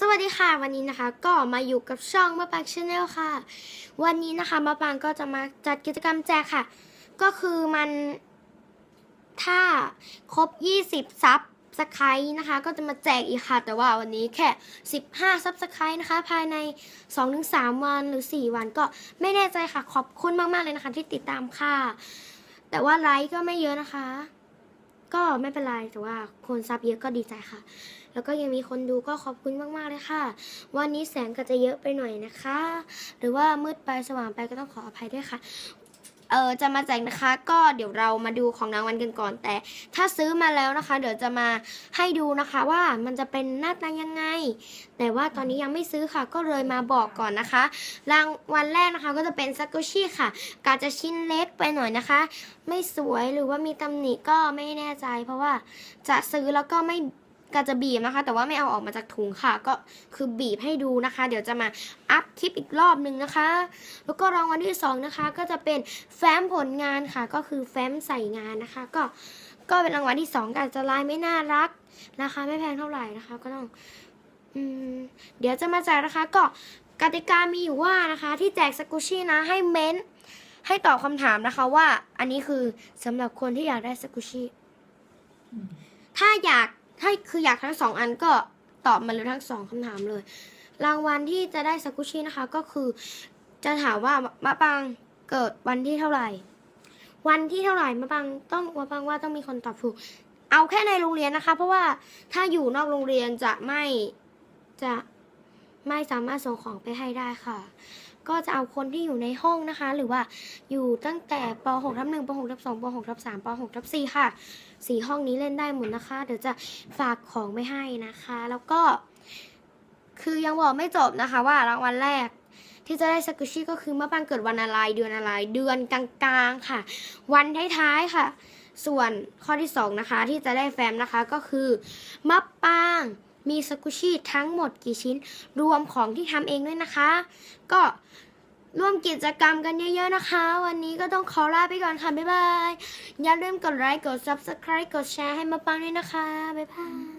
สวัสดีค่ะวันนี้นะคะก็มาอยู่กับช่องมาปางชาแนลค่ะ วันนี้นะคะมาปางก็จะมาจัดกิจกรรมแจกค่ะ ก็คือมันถ้าครบ 20 ซับสไครต์นะคะ ก็จะมาแจกอีกค่ะ แต่ว่าวันนี้แค่ 15 ซับสไครต์นะคะ ภายใน 2-3 วันหรือ 4 วันก็ไม่แน่ใจค่ะ ขอบคุณมาก ๆ เลยนะคะที่ติดตามค่ะ แต่ว่าไลค์ก็ไม่เยอะนะคะ ก็ไม่เป็นไรแต่ว่าคนซับเยอะก็ดีใจค่ะ แล้วก็ยังมีคนดูก็ขอบคุณมากๆเลยค่ะ วันนี้แสงก็จะเยอะไปหน่อยนะคะ หรือว่ามืดไปสว่างไปก็ต้องขออภัยด้วยค่ะ เออจะมาแจกนะคะ ก็เดี๋ยวเรามาดูของรางวัลกันก่อน แต่ถ้าซื้อมาแล้วนะคะ เดี๋ยวจะมาให้ดูนะคะว่ามันจะเป็นหน้าตายังไง แต่ว่าตอนนี้ยังไม่ซื้อค่ะ ก็เลยมาบอกก่อนนะคะ รางวัลแรกนะคะก็จะเป็นซัก u ชี่ค่ะ กาจะชิ้นเล็กไปหน่อยนะคะ ไม่สวยหรือว่ามีตำหนิก็ไม่แน่ใจ เพราะว่าจะซื้อแล้วก็ไม่ กาจะบีบนะคะ แต่ว่าไม่เอาออกมาจากถุงค่ะ ก็คือบีบให้ดูนะคะ เดี๋ยวจะมาอัพคลิปอีกรอบหนึ่งนะคะ แล้วก็รางวัลที่สองนะคะ ก็จะเป็นแฟ้มผลงานค่ะ ก็คือแฟ้มใส่งานนะคะ ก็ก็เป็นรางวัลที่สองก็อาจจะลายไม่น่ารักนะคะ ไม่แพงเท่าไหร่นะคะ ก็ต้องอืมเดี๋ยวจะมาแจกนะคะ ก็กติกามีอยู่ว่านะคะ ที่แจกสกุชี่นะให้เม้นให้ตอบคำถามนะคะว่า อันนี้คือสำหรับคนที่อยากได้สกุชี่ถ้าอยาก ถ้าคืออยากทั้งสองอันก็ตอบมาเลยทั้งสองคำถามเลย รางวัลที่จะได้สกุชินะคะก็คือ จะถามว่ามะปังเกิดวันที่เท่าไหร่ วันที่เท่าไหร่มะปังต้องมะปังว่าต้องมีคนตอบถูก เอาแค่ในโรงเรียนนะคะ เพราะว่าถ้าอยู่นอกโรงเรียนจะไม่จะ ไม่สามารถส่งของไปให้ได้ค่ะ ก็จะเอาคนที่อยู่ในห้องนะคะ หรือว่าอยู่ตั้งแต่ป .6 ทับ1ป .6 ทับ2ป .6 ทับ3ป .6 ทับ4ค่ะสี่ห้องนี้เล่นได้หมดนะคะ เดี๋ยวจะฝากของไม่ให้นะคะ แล้วก็ คือยังบอกไม่จบนะคะ ว่ารางวัลแรกที่จะได้สกุชิก็คือมะปางเกิดวันอะไรเดือนอะไร เดือนกลางๆค่ะ วันท้ายๆค่ะ ส่วนข้อที่สองนะคะที่จะได้แฟ้มนะคะก็คือมะปาง มีสกุชิทั้งหมดกี่ชิ้น รวมของที่ทำเองด้วยนะคะ ก็ร่วมกิจกรรมกันเยอะๆนะคะ วันนี้ก็ต้องขอลาไปก่อนค่ะ บ๊ายบาย อย่าลืมกดไลค์ กด subscribe กดแชร์ให้มาปังด้วยนะคะ บ๊ายบาย